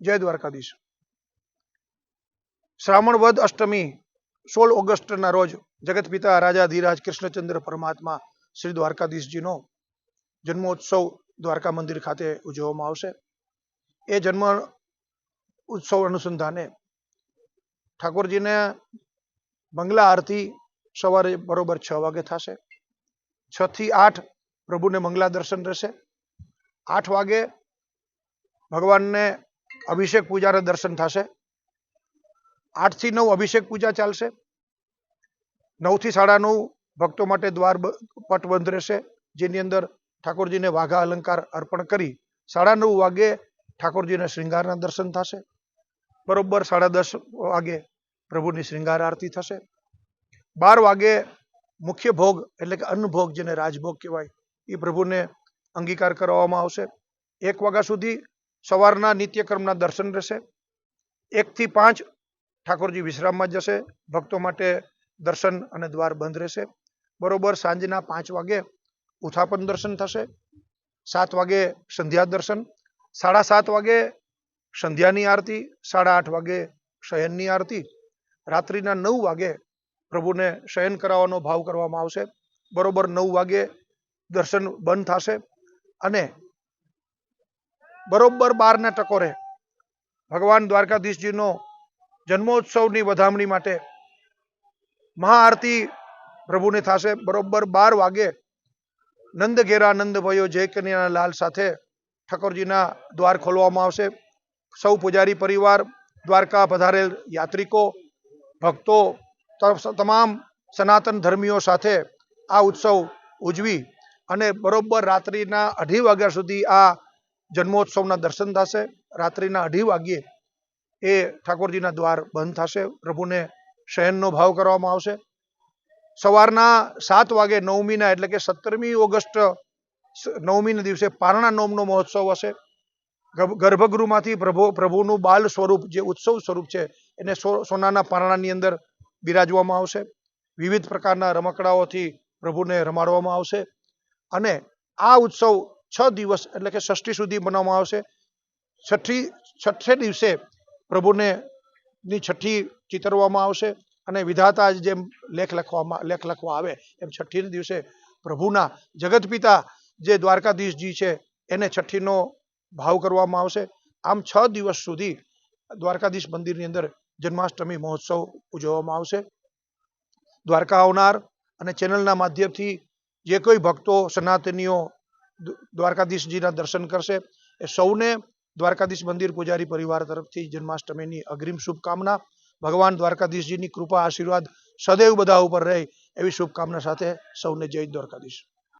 જય દ્વારકાધીશ. શ્રાવણ વદ અષ્ટમી, સોળ ઓગસ્ટના રોજ જગત પિતા રાજા ધીરાજ કૃષ્ણચંદ્ર પરમાત્મા શ્રી દ્વારકાધીશજીનો જન્મોત્સવ દ્વારકા મંદિર ખાતે ઉજવવામાં આવશે. એ જન્મ ઉત્સવ અનુસંધાને ઠાકોરજીને મંગલા આરતી સવારે બરોબર છ વાગે થશે. છ થી આઠ પ્રભુને મંગલા દર્શન રહેશે. આઠ વાગે ભગવાનને અભિષેક પૂજાના દર્શન થશે. આઠથી નવ અભિષેક પૂજા ચાલશે. નવથી સાડા નવ ભક્તો માટે દ્વાર પટ બંધ રહેશે. જેની અંદર ઠાકોરજીને વાઘા અલંકાર અર્પણ કરી સાડા નવ વાગે ઠાકોરજીને શ્રૃંગારના દર્શન થશે. બરોબર સાડા દસ વાગે પ્રભુની શ્રૃંગાર આરતી થશે. બાર વાગે મુખ્ય ભોગ એટલે કે અન્ન ભોગ જેને રાજભોગ કહેવાય, એ પ્રભુને અંગીકાર કરવામાં આવશે. એક વાગ્યા સુધી સવારના નિત્યક્રમના દર્શન રહેશે. એકથી પાંચ ઠાકોરજી વિશ્રામમાં જશે. ભક્તો માટે દર્શન અને દ્વાર બંધ રહેશે. બરોબર સાંજના પાંચ વાગે ઉથાપન દર્શન થશે. સાત વાગે સંધ્યા દર્શન. સાડા સાત વાગે સંધ્યાની આરતી. સાડા આઠ વાગે શયનની આરતી. રાત્રિના નવ વાગે પ્રભુને શયન કરાવવાનો ભાવ કરવામાં આવશે. બરોબર નવ વાગે દર્શન બંધ થશે. અને બરોબર બારના ટકોરે ભગવાન દ્વારકાધીશજીનો જન્મોત્સવની વધામણી માટે મહાઆરતી પ્રભુને થશે. બરોબર બાર વાગે નંદ ઘેરા નંદ ભયો જય કન્યાના લાલ સાથે ઠાકોરજીના દ્વાર ખોલવામાં આવશે. સૌ પૂજારી પરિવાર, દ્વારકા પધારેલ યાત્રિકો, ભક્તો તમામ સનાતન ધર્મીઓ સાથે આ ઉત્સવ ઉજવી અને બરોબર રાત્રિના અઢી વાગ્યા સુધી આ જન્મોત્સવના દર્શન થશે. રાત્રિના અઢી વાગ્યે એ ઠાકોરજીના દ્વાર બંધ થશે. પ્રભુને શયનનો ભાવ કરવામાં આવશે. સવારના સાત વાગે નવમીના એટલે કે સત્તરમી ઓગસ્ટ નવમીના દિવસે પારણા નોમનો મહોત્સવ હશે. ગર્ભ- ગર્ભગૃહમાંથી પ્રભુ, પ્રભુનું બાલ સ્વરૂપ જે ઉત્સવ સ્વરૂપ છે એને સોનાના પારણાની અંદર બિરાજવામાં આવશે. વિવિધ પ્રકારના રમકડાઓથી પ્રભુને રમાડવામાં આવશે. અને આ ઉત્સવ છ દિવસ એટલે કે ષષ્ઠી સુધી મનાવવામાં આવશે. છઠ્ઠી છઠ્ઠે દિવસે પ્રભુને ની છઠ્ઠી ચિતરવામાં આવશે અને વિધાતા જેમ લેખ લખવામાં, લેખ લખવા આવે એમ છઠ્ઠી દિવસે પ્રભુના જગત પિતા જે દ્વારકાધીશજી છે એને છઠ્ઠીનો ભાવ કરવામાં આવશે. આમ છ દિવસ સુધી દ્વારકાધીશ મંદિરની અંદર જન્માષ્ટમી મહોત્સવ ઉજવવામાં આવશે. દ્વારકા આવનાર અને ચેનલના માધ્યમથી જે કોઈ ભક્તો, સનાતનીઓ દ્વારકાધીશજીના દર્શન કરશે. એ સૌને દ્વારકાધીશ મંદિર પૂજારી પરિવાર તરફથી જન્માષ્ટમીની અગ્રિમ શુભકામના. ભગવાન દ્વારકાધીશજીની કૃપા, આશીર્વાદ સદૈવ બધા ઉપર રહે એવી શુભકામના સાથે સૌને જય દ્વારકાધીશ.